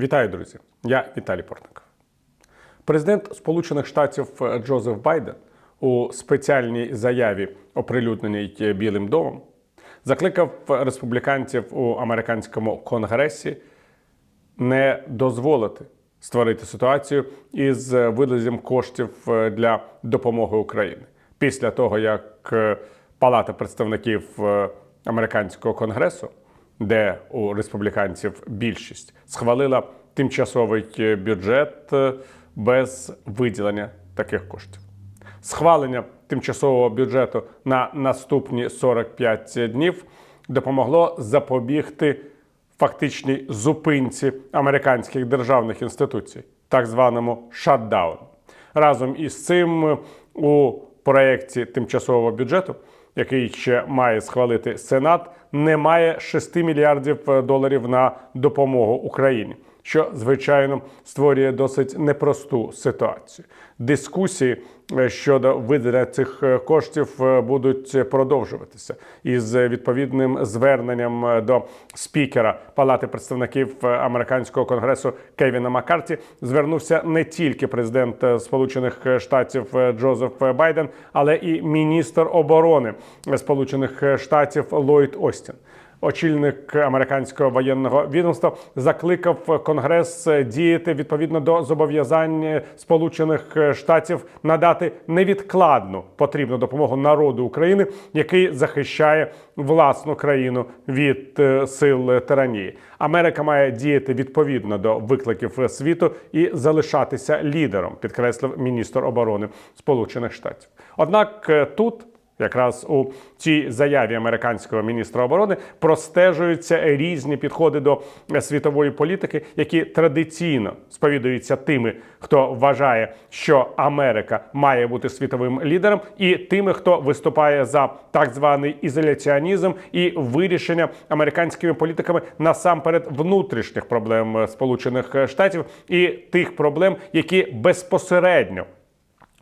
Вітаю, друзі! Я Віталій Портников. Президент Сполучених Штатів Джозеф Байден у спеціальній заяві, оприлюдненій Білим домом, закликав республіканців у американському конгресі не дозволити створити ситуацію із видазом коштів для допомоги Україні після того, як Палата представників американського конгресу, де у республіканців більшість, схвалила тимчасовий бюджет без виділення таких коштів. Схвалення тимчасового бюджету на наступні 45 днів допомогло запобігти фактичній зупинці американських державних інституцій, так званому шатдауну. Разом із цим у проєкті тимчасового бюджету, який ще має схвалити Сенат, не має 6 мільярдів доларів на допомогу Україні. Що звичайно створює досить непросту ситуацію. Дискусії щодо виділення цих коштів будуть продовжуватися із відповідним зверненням до спікера Палати представників американського конгресу Кевіна Маккарті звернувся не тільки президент Сполучених Штатів Джозеф Байден, але і міністр оборони Сполучених Штатів Ллойд Остін. Очільник американського воєнного відомства закликав Конгрес діяти відповідно до зобов'язань Сполучених Штатів надати невідкладну потрібну допомогу народу України, який захищає власну країну від сил тиранії. Америка має діяти відповідно до викликів світу і залишатися лідером, підкреслив міністр оборони Сполучених Штатів. Однак тут. Якраз у цій заяві американського міністра оборони простежуються різні підходи до світової політики, які традиційно сповідуються тими, хто вважає, що Америка має бути світовим лідером, і тими, хто виступає за так званий ізоляціонізм і вирішення американськими політиками насамперед внутрішніх проблем Сполучених Штатів і тих проблем, які безпосередньо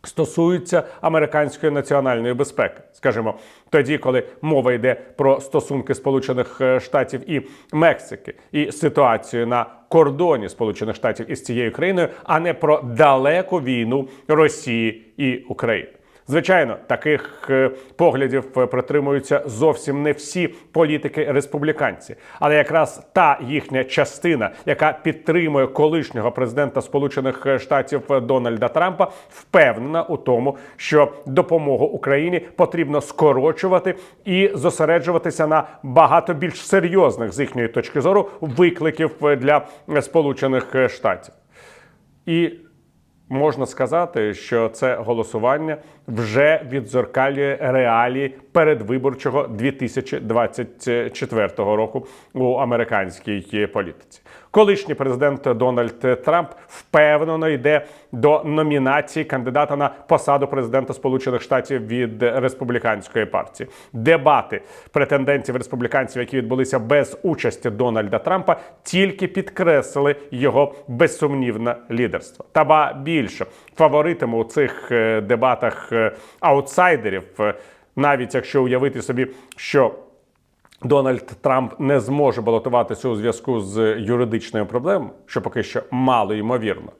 стосуються американської національної безпеки, скажімо, тоді, коли мова йде про стосунки Сполучених Штатів і Мексики, і ситуацію на кордоні Сполучених Штатів із цією країною, а не про далеку війну Росії і України. Звичайно, таких е, поглядів притримуються зовсім не всі політики-республіканці, але якраз та їхня частина, яка підтримує колишнього президента Сполучених Штатів Дональда Трампа, впевнена у тому, що допомогу Україні потрібно скорочувати і зосереджуватися на багато більш серйозних з їхньої точки зору викликів для Сполучених Штатів. І Можна сказати, що це голосування вже відзеркалює реалії передвиборчого 2024 року у американській політиці. Колишній президент Дональд Трамп впевнено йде до номінації кандидата на посаду президента Сполучених Штатів від республіканської партії. Дебати претендентів республіканців, які відбулися без участі Дональда Трампа, тільки підкреслили його безсумнівне лідерство. Та ба більше фаворитами у цих е, дебатах е, аутсайдерів, е, навіть якщо уявити собі, що Дональд Трамп не зможе балотуватися у зв'язку з юридичною проблемою, що поки що мало ймовірно,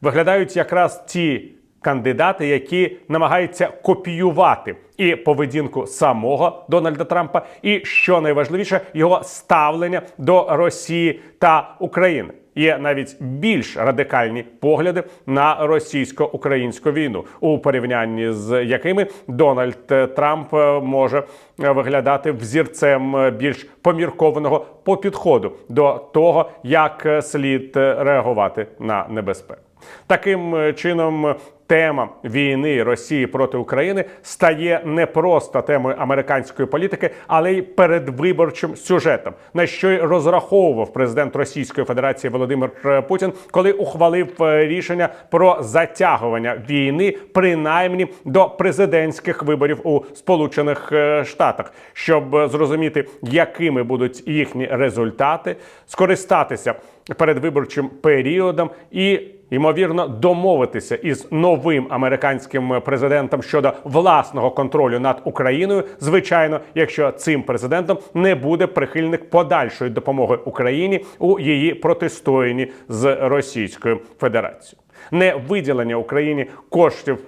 виглядають якраз ті кандидати, які намагаються копіювати і поведінку самого Дональда Трампа, і що найважливіше, його ставлення до Росії та України. Є навіть більш радикальні погляди на російсько-українську війну, у порівнянні з якими Дональд Трамп може виглядати взірцем більш поміркованого по підходу до того, як слід реагувати на небезпеку. Таким чином, тема війни Росії проти України стає не просто темою американської політики, але й передвиборчим сюжетом, на що й розраховував президент Російської Федерації Володимир Путін, коли ухвалив рішення про затягування війни, принаймні до президентських виборів у Сполучених Штатах, щоб зрозуміти, якими будуть їхні результати, скористатися передвиборчим періодом і ймовірно домовитися із новим американським президентом щодо власного контролю над Україною, звичайно, якщо цим президентом не буде прихильник подальшої допомоги Україні у її протистоянні з Російською Федерацією. Не виділення Україні коштів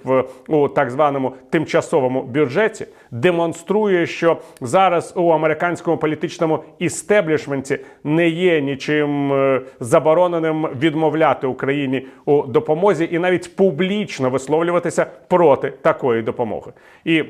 у так званому тимчасовому бюджеті демонструє, що зараз у американському політичному істеблішменті не є нічим е, забороненим відмовляти Україні у допомозі і навіть публічно висловлюватися проти такої допомоги. І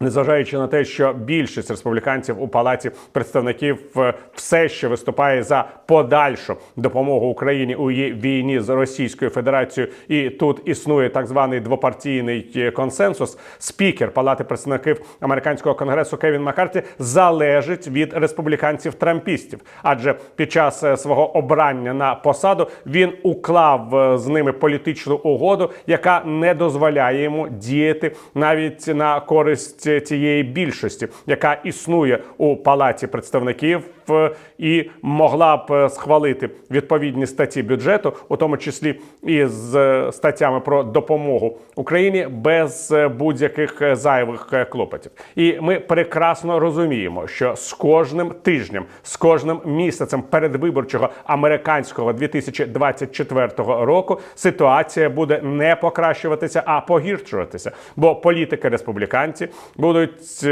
Незважаючи на те, що більшість республіканців у палаті представників е, все ще виступає за подальшу допомогу Україні у її війні з Російською Федерацією, і тут існує так званий двопартійний е, консенсус. Спікер Палати представників американського конгресу Кевін Маккарті залежить від республіканців-трампістів, адже під час е, свого обрання на посаду він уклав з ними політичну угоду, яка не дозволяє йому діяти навіть на користь тієї більшості, яка існує у палаті представників е, і могла б е, схвалити відповідні статті бюджету, у тому числі і з е, статтями про допомогу Україні без будь-яких зайвих клопотів. І ми прекрасно розуміємо, що з кожним тижнем, з кожним місяцем передвиборчого американського 2024 року ситуація буде не покращуватися, а погіршуватися. Бо політики республіканці будуть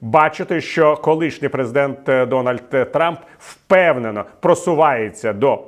бачити, що колишній президент Дональд Трамп впевнено просувається до.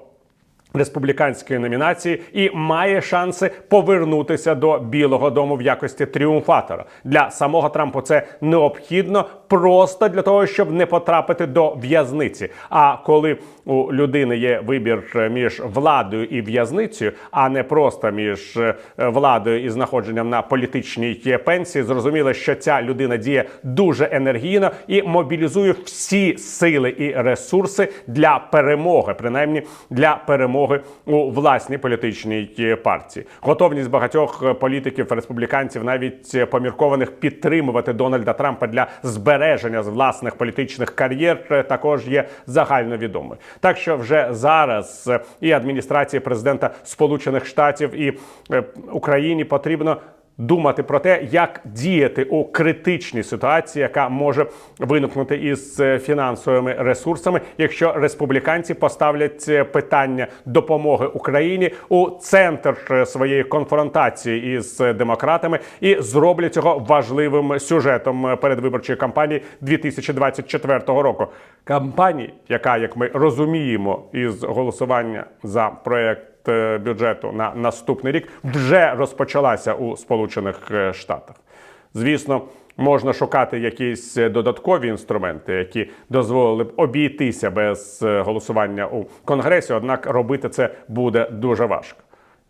Республіканської номінації і має шанси повернутися до Білого Дому в якості тріумфатора. Для самого Трампа це необхідно просто для того, щоб не потрапити до в'язниці. А коли у людини є вибір між владою і в'язницею, а не просто між е, владою і знаходженням на політичній пенсії, зрозуміло, що ця людина діє дуже енергійно і мобілізує всі сили і ресурси для перемоги, принаймні для перемоги у власній політичній партії. Готовність багатьох політиків республіканців, навіть поміркованих підтримувати Дональда Трампа для збереження з власних політичних кар'єр, е, також є загальновідомою. Так що вже зараз е, і адміністрації президента Сполучених Штатів і е, Україні потрібно думати про те, як діяти у критичній ситуації, яка може виникнути із е, фінансовими ресурсами, якщо республіканці поставлять е, питання допомоги Україні у центр е, своєї конфронтації із демократами і зроблять цього важливим сюжетом передвиборчої кампанії 2024 року. Кампанії, яка, як ми розуміємо, із голосування за проект бюджету на наступний рік вже розпочалася у Сполучених е, Штатах. Звісно, можна шукати якісь е, додаткові інструменти, які дозволили б обійтися без е, голосування у Конгресі, однак робити це буде дуже важко.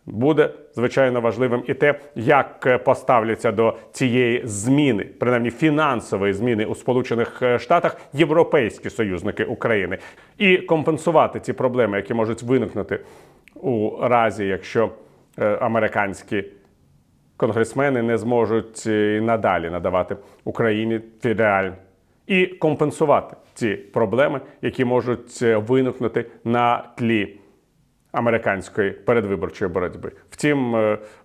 Буде звичайно важливим і те, як е, поставляться до цієї зміни, принаймні фінансової зміни у Сполучених е, Штатах, європейські союзники України, і компенсувати ці проблеми, які можуть виникнути у разі, якщо е, американські конгресмени не зможуть е, надалі надавати Україні філіаль і компенсувати ці проблеми, які можуть е, виникнути на тлі американської передвиборчої боротьби. Втім,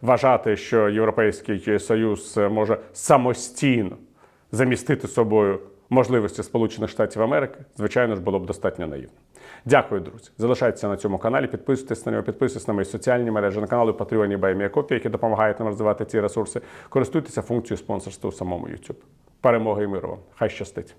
вважати, що Європейський Союз може самостійно замістити собою можливості Сполучених Штатів Америки, звичайно ж, було б достатньо наївно. Дякую, друзі. Залишайтеся на цьому каналі, підписуйтесь на нього, підписуйтесь на мої соціальні мережі, на канали Patreon і BuyMeACoffee, які допомагають нам розвивати ці ресурси. Користуйтеся функцією спонсорства у самому YouTube. Перемоги і миру вам. Хай щастить!